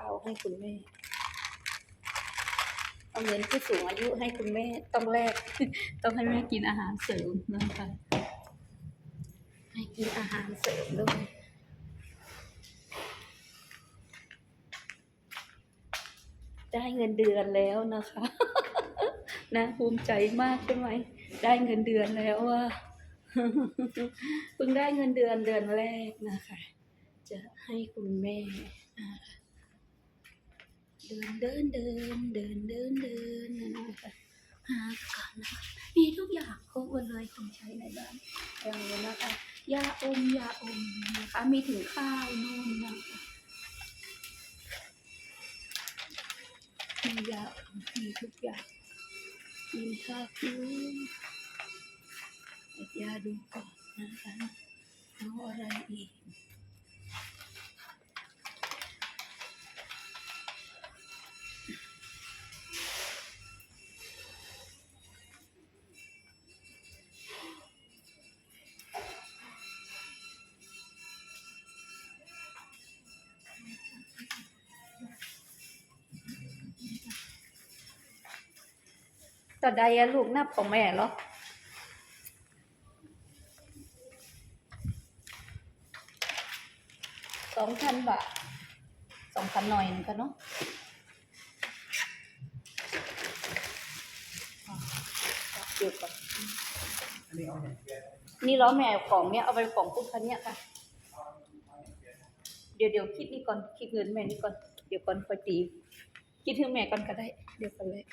าวให้คุณแม่เอาเงินผู้สูงอายุให้คุณแม่ต้องแลกต้องให้แม่กินอาหารเสริมนะคะให้กินอาหารเสริมด้วยได้เงินเดือนแล้วนะคะ นะภูมิใจมากใช่ไหม ได้เงินเดือนแล้วว่าเพิ่งได้เงินเดือนเดือนแรกนะคะ จะให้คุณแม่ เดินเดินเดินเดินเดินเดินนะคะหาก่อนนะคะมีทุกอย่างครบหมดเลยของใช้ในบ้านอย่างนี้นะคะยาอมยาอมนะคะมีถึงข้าวนู่นนะคะมียาอมมีทุกอย่างมีข้าวคิ้วเอ็ดยาดูก่อนนะคะเอาอะไรอีก ต่อใดอะลูกนับของแม่เหรอสองพันบาทสองพันหน่อยนึงกันเนาะเดี๋ยวก่อนนี่ล้อแม่ของเนี้ยเอาไปของคุณคันเนี้ยค่ะ เดี๋ยวเดี๋ยวคิดนี่ก่อนคิดเงินแม่นี่ก่อนเดี๋ยวก่อนค่อยตีคิดถึงแม่ก่อนก็ได้ เดี๋ยวก่อนเลย